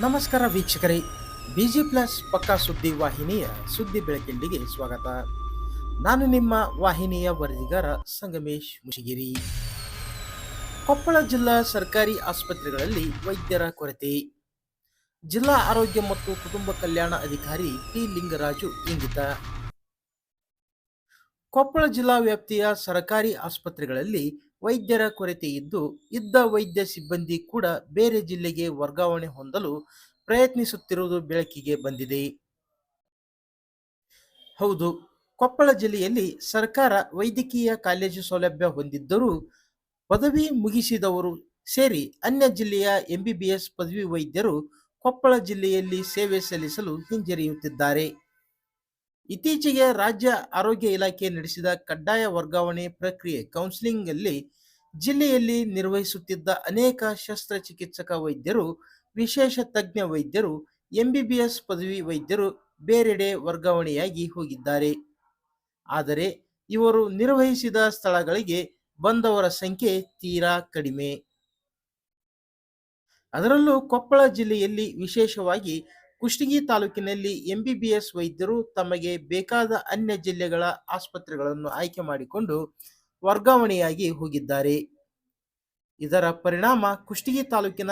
ನಮಸ್ಕಾರ ವೀಕ್ಷಕರೇ. Busy plus ಪಕ್ಕಾ ಸುದ್ದಿ ವಾಹಿನಿಯ ಸುದ್ದಿ ಬೆಳಕಿಂಡಿಗೆ ಸ್ವಾಗತ. ನಾನು ನಿಮ್ಮ ವಾಹಿನಿಯ ವರದಿಗಾರ ಸಂಗಮೇಶ್ ಮುಷಿಗಿರಿ. ಕೊಪ್ಪಳ ಜಿಲ್ಲಾ ಸರ್ಕಾರಿ ಆಸ್ಪತ್ರೆಗಳಲ್ಲಿ ವೈದ್ಯರ ಕೊರತೆ. ಜಿಲ್ಲಾ ಆರೋಗ್ಯ ಮತ್ತು ಕುಟುಂಬ ಕಲ್ಯಾಣ ಅಧಿಕಾರಿ ಟಿ ಲಿಂಗರಾಜು ಇಂಗಿತ. ಕೊಪ್ಪಳ ಜಿಲ್ಲಾ ವ್ಯಾಪ್ತಿಯ ಸರ್ಕಾರಿ ಆಸ್ಪತ್ರೆಗಳಲ್ಲಿ ವೈದ್ಯರ ಕೊರತೆ ಇದ್ದು, ಇದ್ದ ವೈದ್ಯ ಸಿಬ್ಬಂದಿ ಕೂಡ ಬೇರೆ ಜಿಲ್ಲೆಗೆ ವರ್ಗಾವಣೆ ಹೊಂದಲು ಪ್ರಯತ್ನಿಸುತ್ತಿರುವುದು ಬೆಳಕಿಗೆ ಬಂದಿದೆ. ಹೌದು, ಕೊಪ್ಪಳ ಜಿಲ್ಲೆಯಲ್ಲಿ ಸರ್ಕಾರ ವೈದ್ಯಕೀಯ ಕಾಲೇಜು ಸೌಲಭ್ಯ ಹೊಂದಿದ್ದರೂ ಪದವಿ ಮುಗಿಸಿದವರು ಸೇರಿ ಅನ್ಯ ಜಿಲ್ಲೆಯ ಎಂಬಿಬಿಎಸ್ ಪದವಿ ವೈದ್ಯರು ಕೊಪ್ಪಳ ಜಿಲ್ಲೆಯಲ್ಲಿ ಸೇವೆ ಸಲ್ಲಿಸಲು ಹಿಂಜರಿಯುತ್ತಿದ್ದಾರೆ. ಇತ್ತೀಚೆಗೆ ರಾಜ್ಯ ಆರೋಗ್ಯ ಇಲಾಖೆ ನಡೆಸಿದ ಕಡ್ಡಾಯ ವರ್ಗಾವಣೆ ಪ್ರಕ್ರಿಯೆ ಕೌನ್ಸಿಲಿಂಗ್ ಅಲ್ಲಿ ಜಿಲ್ಲೆಯಲ್ಲಿ ನಿರ್ವಹಿಸುತ್ತಿದ್ದ ಅನೇಕ ಶಸ್ತ್ರಚಿಕಿತ್ಸಕ ವೈದ್ಯರು, ವಿಶೇಷ ತಜ್ಞ ವೈದ್ಯರು ಎಂಬಿಬಿಎಸ್ ಪದವಿ ವೈದ್ಯರು ಬೇರೆಡೆ ವರ್ಗಾವಣೆಯಾಗಿ ಹೋಗಿದ್ದಾರೆ. ಆದರೆ ಇವರು ನಿರ್ವಹಿಸಿದ ಸ್ಥಳಗಳಿಗೆ ಬಂದವರ ಸಂಖ್ಯೆ ತೀರಾ ಕಡಿಮೆ. ಅದರಲ್ಲೂ ಕೊಪ್ಪಳ ಜಿಲ್ಲೆಯಲ್ಲಿ ವಿಶೇಷವಾಗಿ ಕುಷ್ಟಗಿ ತಾಲೂಕಿನಲ್ಲಿ ಎಂಬಿಬಿಎಸ್ ವೈದ್ಯರು ತಮಗೆ ಬೇಕಾದ ಅನ್ಯ ಜಿಲ್ಲೆಗಳ ಆಸ್ಪತ್ರೆಗಳನ್ನು ಆಯ್ಕೆ ಮಾಡಿಕೊಂಡು ವರ್ಗಾವಣೆಯಾಗಿ ಹೋಗಿದ್ದಾರೆ. ಇದರ ಪರಿಣಾಮ ಕುಷ್ಟಗಿ ತಾಲೂಕಿನ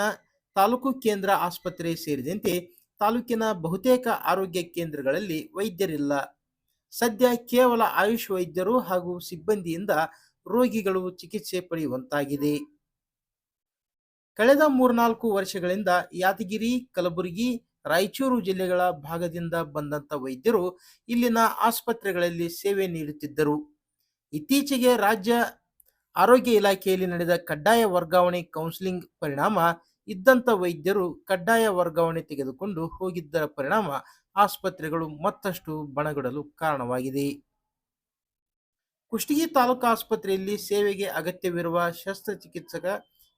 ತಾಲೂಕು ಕೇಂದ್ರ ಆಸ್ಪತ್ರೆ ಸೇರಿದಂತೆ ತಾಲೂಕಿನ ಬಹುತೇಕ ಆರೋಗ್ಯ ಕೇಂದ್ರಗಳಲ್ಲಿ ವೈದ್ಯರಿಲ್ಲ. ಸದ್ಯ ಕೇವಲ ಆಯುಷ್ ವೈದ್ಯರು ಹಾಗೂ ಸಿಬ್ಬಂದಿಯಿಂದ ರೋಗಿಗಳು ಚಿಕಿತ್ಸೆ ಪಡೆಯುವಂತಾಗಿದೆ. ಕಳೆದ ಮೂರ್ನಾಲ್ಕು ವರ್ಷಗಳಿಂದ ಯಾದಗಿರಿ, ಕಲಬುರಗಿ ರಾಯಚೂರು ಜಿಲ್ಲೆಗಳ ಭಾಗದಿಂದ ಬಂದಂತ ವೈದ್ಯರು ಇಲ್ಲಿನ ಆಸ್ಪತ್ರೆಗಳಲ್ಲಿ ಸೇವೆ ನೀಡುತ್ತಿದ್ದರು. ಇತ್ತೀಚೆಗೆ ರಾಜ್ಯ ಆರೋಗ್ಯ ಇಲಾಖೆಯಲ್ಲಿ ನಡೆದ ಕಡ್ಡಾಯ ವರ್ಗಾವಣೆ ಕೌನ್ಸಿಲಿಂಗ್ ಪರಿಣಾಮ ಇದ್ದಂತ ವೈದ್ಯರು ಕಡ್ಡಾಯ ವರ್ಗಾವಣೆ ತೆಗೆದುಕೊಂಡು ಹೋಗಿದ್ದರ ಪರಿಣಾಮ ಆಸ್ಪತ್ರೆಗಳು ಮತ್ತಷ್ಟು ಬಣಗಡಲು ಕಾರಣವಾಗಿದೆ. ಕುಷ್ಟಗಿ ತಾಲೂಕು ಆಸ್ಪತ್ರೆಯಲ್ಲಿ ಸೇವೆಗೆ ಅಗತ್ಯವಿರುವ ಶಸ್ತ್ರಚಿಕಿತ್ಸಕ,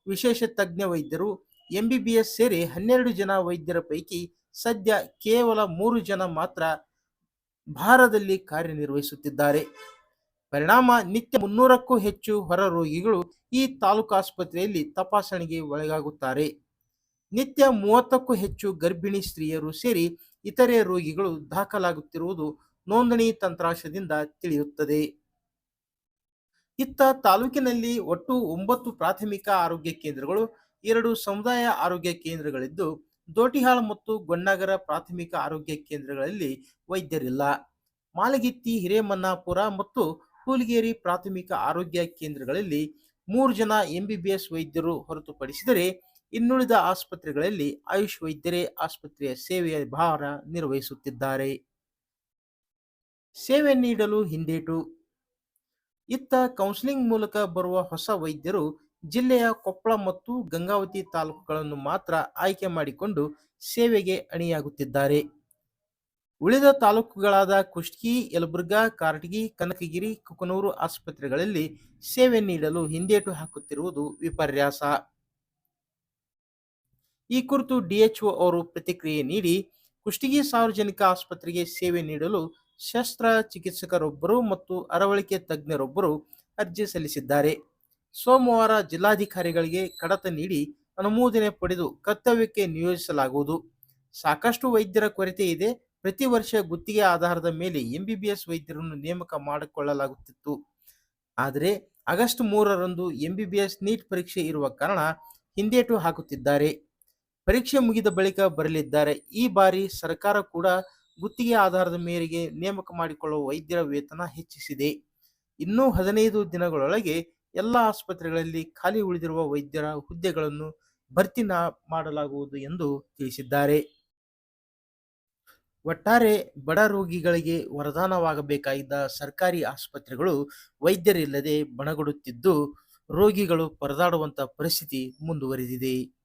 ವಿಶೇಷ ತಜ್ಞ ವೈದ್ಯರು ಎಂಬಿಬಿಎಸ್ ಸೇರಿ ಹನ್ನೆರಡು ಜನ ವೈದ್ಯರ ಪೈಕಿ ಸದ್ಯ ಕೇವಲ ಮೂರು ಜನ ಮಾತ್ರ ಭಾರದಲ್ಲಿ ಕಾರ್ಯನಿರ್ವಹಿಸುತ್ತಿದ್ದಾರೆ. ಪರಿಣಾಮ ನಿತ್ಯ ಮುನ್ನೂರಕ್ಕೂ ಹೆಚ್ಚು ಹೊರ ರೋಗಿಗಳು ಈ ತಾಲೂಕು ಆಸ್ಪತ್ರೆಯಲ್ಲಿ ತಪಾಸಣೆಗೆ ಒಳಗಾಗುತ್ತಾರೆ. ನಿತ್ಯ ಮೂವತ್ತಕ್ಕೂ ಹೆಚ್ಚು ಗರ್ಭಿಣಿ ಸ್ತ್ರೀಯರು ಸೇರಿ ಇತರೆ ರೋಗಿಗಳು ದಾಖಲಾಗುತ್ತಿರುವುದು ನೋಂದಣಿ ತಂತ್ರಾಂಶದಿಂದ ತಿಳಿಯುತ್ತದೆ. ಇತ್ತ ತಾಲೂಕಿನಲ್ಲಿ ಒಟ್ಟು ಒಂಬತ್ತು ಪ್ರಾಥಮಿಕ ಆರೋಗ್ಯ ಕೇಂದ್ರಗಳು ಎರಡು ಸಮುದಾಯ ಆರೋಗ್ಯ ಕೇಂದ್ರಗಳಿದ್ದು, ದೋಟಿಹಾಳ್ ಮತ್ತು ಗೊಣ್ಣಗರ ಪ್ರಾಥಮಿಕ ಆರೋಗ್ಯ ಕೇಂದ್ರಗಳಲ್ಲಿ ವೈದ್ಯರಿಲ್ಲ. ಮಾಲಗಿತ್ತಿ, ಹಿರೇಮನ್ನಾಪುರ ಮತ್ತು ಹೂಲಗೇರಿ ಪ್ರಾಥಮಿಕ ಆರೋಗ್ಯ ಕೇಂದ್ರಗಳಲ್ಲಿ ಮೂರು ಜನ ಎಂಬಿಬಿಎಸ್ ವೈದ್ಯರು ಹೊರತುಪಡಿಸಿದರೆ, ಇನ್ನುಳಿದ ಆಸ್ಪತ್ರೆಗಳಲ್ಲಿ ಆಯುಷ್ ವೈದ್ಯರೇ ಆಸ್ಪತ್ರೆಯ ಸೇವೆಯ ಭಾರ ನಿರ್ವಹಿಸುತ್ತಿದ್ದಾರೆ. ಸೇವೆ ನೀಡಲು ಹಿಂದೇಟು. ಇತ್ತ ಕೌನ್ಸಿಲಿಂಗ್ ಮೂಲಕ ಬರುವ ಹೊಸ ವೈದ್ಯರು ಜಿಲ್ಲೆಯ ಕೊಪ್ಪಳ ಮತ್ತು ಗಂಗಾವತಿ ತಾಲೂಕುಗಳನ್ನು ಮಾತ್ರ ಆಯ್ಕೆ ಮಾಡಿಕೊಂಡು ಸೇವೆಗೆ ಅಣಿಯಾಗುತ್ತಿದ್ದಾರೆ. ಉಳಿದ ತಾಲೂಕುಗಳಾದ ಕುಷ್ಟಗಿ ಯಲಬುರ್ಗಾ, ಕಾರಟಗಿ, ಕನಕಗಿರಿ, ಕುಕನೂರು ಆಸ್ಪತ್ರೆಗಳಲ್ಲಿ ಸೇವೆ ನೀಡಲು ಹಿಂದೇಟು ಹಾಕುತ್ತಿರುವುದು ವಿಪರ್ಯಾಸ. ಈ ಕುರಿತು ಡಿಎಚ್ಒ ಅವರು ಪ್ರತಿಕ್ರಿಯೆ ನೀಡಿ ಕುಷ್ಟಗಿ ಸಾರ್ವಜನಿಕ ಆಸ್ಪತ್ರೆಗೆ ಸೇವೆ ನೀಡಲು ಶಸ್ತ್ರ ಚಿಕಿತ್ಸಕರೊಬ್ಬರು ಮತ್ತು ಅರವಳಿಕೆ ತಜ್ಞರೊಬ್ಬರು ಅರ್ಜಿ ಸಲ್ಲಿಸಿದ್ದಾರೆ. ಸೋಮವಾರ ಜಿಲ್ಲಾಧಿಕಾರಿಗಳಿಗೆ ಕಡತ ನೀಡಿ ಅನುಮೋದನೆ ಪಡೆದು ಕರ್ತವ್ಯಕ್ಕೆ ನಿಯೋಜಿಸಲಾಗುವುದು. ಸಾಕಷ್ಟು ವೈದ್ಯರ ಕೊರತೆ ಇದೆ. ಪ್ರತಿ ವರ್ಷ ಗುತ್ತಿಗೆ ಆಧಾರದ ಮೇಲೆ ಎಂಬಿಬಿಎಸ್ ವೈದ್ಯರನ್ನು ನೇಮಕ ಮಾಡಿಕೊಳ್ಳಲಾಗುತ್ತಿತ್ತು. ಆದರೆ ಆಗಸ್ಟ್ ಮೂರರಂದು ಎಂಬಿಬಿಎಸ್ ನೀಟ್ ಪರೀಕ್ಷೆ ಇರುವ ಕಾರಣ ಹಿಂದೇಟು ಹಾಕುತ್ತಿದ್ದಾರೆ. ಪರೀಕ್ಷೆ ಮುಗಿದ ಬಳಿಕ ಬರಲಿದ್ದಾರೆ. ಈ ಬಾರಿ ಸರ್ಕಾರ ಕೂಡ ಗುತ್ತಿಗೆ ಆಧಾರದ ಮೇರೆಗೆ ನೇಮಕ ಮಾಡಿಕೊಳ್ಳುವ ವೈದ್ಯರ ವೇತನ ಹೆಚ್ಚಿಸಿದೆ. ಇನ್ನೂ ಹದಿನೈದು ದಿನಗಳೊಳಗೆ ಎಲ್ಲ ಆಸ್ಪತ್ರೆಗಳಲ್ಲಿ ಖಾಲಿ ಉಳಿದಿರುವ ವೈದ್ಯರ ಹುದ್ದೆಗಳನ್ನು ಭರ್ತಿ ಮಾಡಲಾಗುವುದು ಎಂದು ತಿಳಿಸಿದ್ದಾರೆ. ಒಟ್ಟಾರೆ ಬಡ ರೋಗಿಗಳಿಗೆ ವರದಾನವಾಗಬೇಕಾಗಿದ್ದ ಸರ್ಕಾರಿ ಆಸ್ಪತ್ರೆಗಳು ವೈದ್ಯರಿಲ್ಲದೆ ಬಣಗುಡುತ್ತಿದ್ದು, ರೋಗಿಗಳು ಪರದಾಡುವಂತ ಪರಿಸ್ಥಿತಿ ಮುಂದುವರೆದಿದೆ.